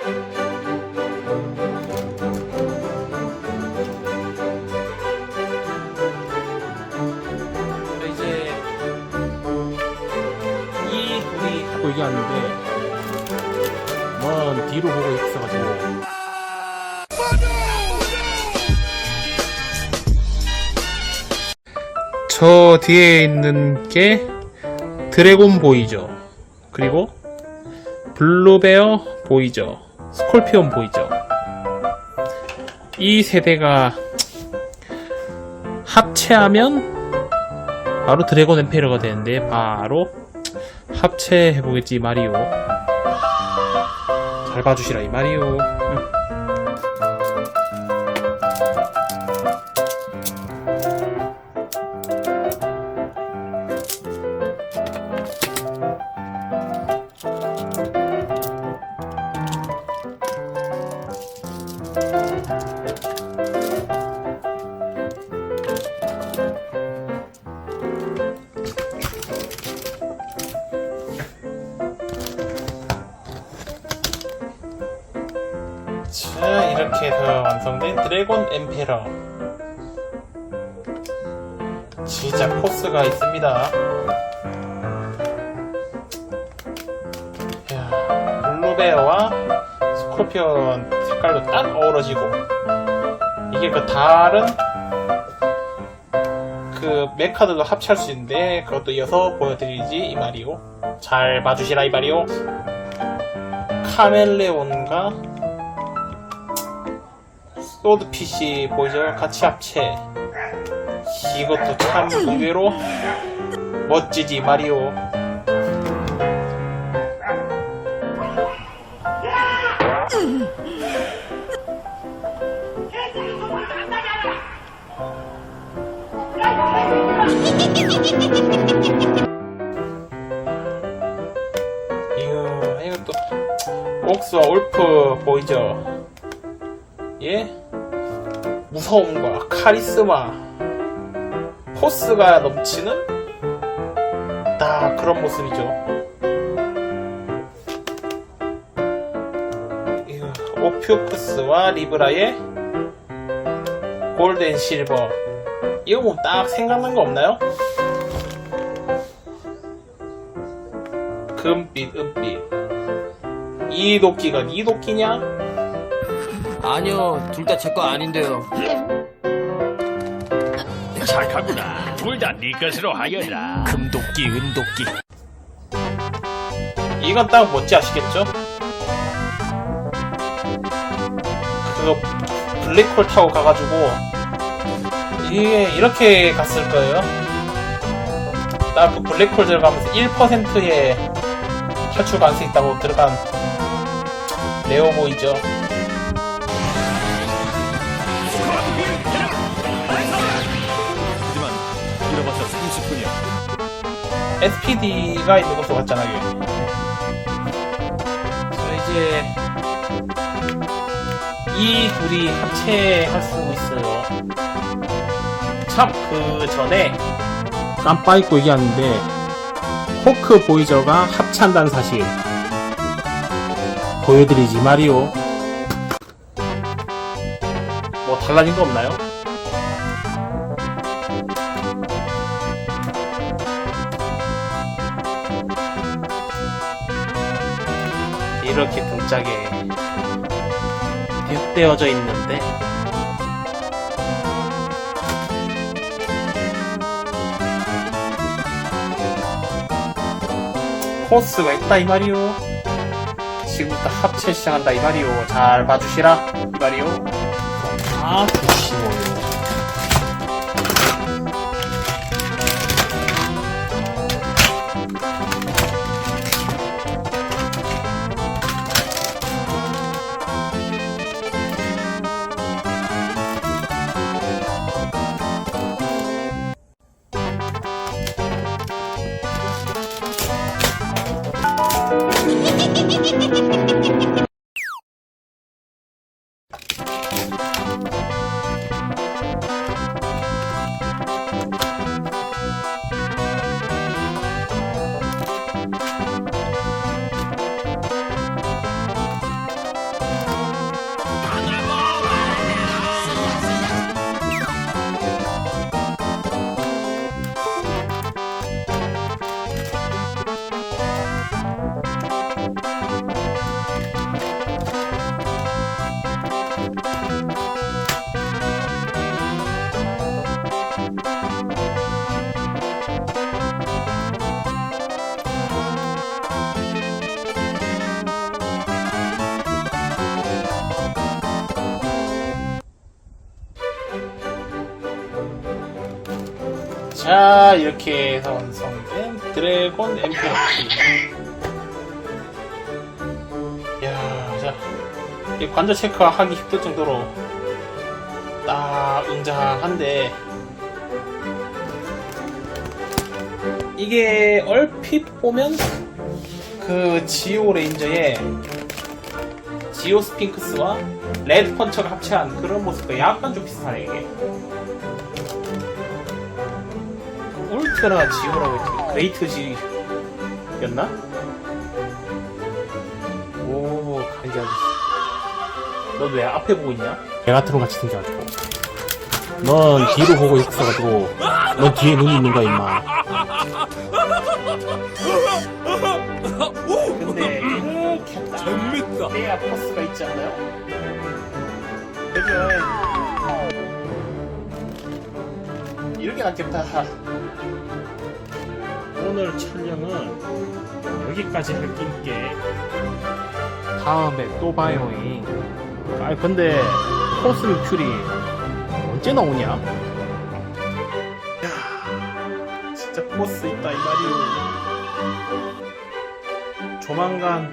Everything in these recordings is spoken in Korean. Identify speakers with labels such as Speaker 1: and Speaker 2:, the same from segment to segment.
Speaker 1: 이제 이 둘이 하고 얘기하는데 넌 뒤로 보고 있어가지고. 저 뒤에 있는 게 드래곤 보이죠? 그리고 블루베어 보이죠 스콜피온 보이죠? 이 세대가 합체하면 바로 드래곤 엠페러가 되는데 바로 합체해보겠지 마리오. 잘 봐주시라 이 마리오. 응. 자 이렇게 해서 완성된 드래곤 엠페러. 진짜 코스가 있습니다. 이야, 블루베어와 스콜피온 색깔도 딱 어우러지고 이게 그 다른 그 메카들도 합체할 수 있는데 그것도 이어서 보여드리지 이 말이오. 잘 봐주시라 이 말이오. 카멜레온과 소드 PC 보이죠? 같이 합체. 이것도 참 의외로 멋지지 마리오. 이거 이것도 옥스와 올프 보이죠? 예? 무서움과 카리스마, 포스가 넘치는 다 그런 모습이죠. 오퓨크스와 리브라의 골든 실버. 이거 뭐딱 생각난 거 없나요? 금빛, 은빛. 이 도끼가 이 도끼냐?
Speaker 2: 아니요, 둘 다 제 거 아닌데요.
Speaker 3: 착하구나. 둘 다 네 것으로 하여라.
Speaker 2: 금도끼, 은도끼.
Speaker 1: 이건 딱 뭔지 아시겠죠? 그거 블랙홀 타고 가가지고 이게 이렇게 갔을 거예요. 딱 그 블랙홀 들어가면서 1%의 탈출 가능성 있다고 들어간 네오 보이죠? SPD가 있는 것도 같잖아요. 저 이제 이 둘이 합체할 수 있어요. 참 그 전에 깜빡 잊고 얘기하는데 호크 보이저가 합체한다는 사실 보여드리지 마리오. 뭐 달라진 거 없나요? 이렇게 등짝에 벽대어져 있는데. 코스가 있다 이 말이오. 지금부터 합체 시작한다 이 말이오. 잘 봐주시라 이 말이오. 아 조심해 자, 이렇게 해서 완성된 드래곤 엠페어티. 이야, 자. 이 관절 체크하기 힘들 정도로 딱 웅장한데 이게 얼핏 보면 그 지오 레인저의 지오 스핑크스와 레드 펀처가 합체한 그런 모습과 약간 좀 비슷하네 이게 울트라 지오라고 했지 그레이트 지였나? 오 간지 아저씨 넌왜 앞에 보고 있냐?
Speaker 4: 메가트론 같이 생겨가지고 넌 뒤로 보고 있어가지고 넌 뒤에 눈이 있는 거야 임마
Speaker 1: 근데 이렇게 딱
Speaker 2: 재밌다.
Speaker 1: 해야 포스가 있지 않나요? 그죠? 이렇게 낫겠다.
Speaker 4: 오늘 촬영은 여기까지 할게. 다음에 또 봐요잉. 아 근데 포스 유출이 언제 나오냐?
Speaker 1: 야 진짜 코스 있다 이 말이오. 조만간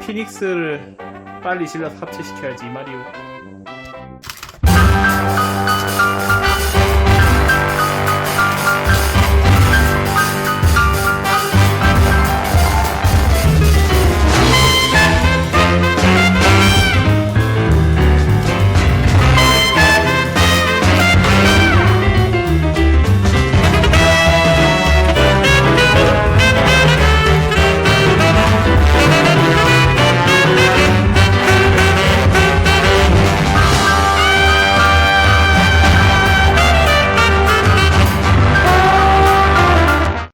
Speaker 1: 피닉스를 빨리 실려서 합체시켜야지 이 말이오.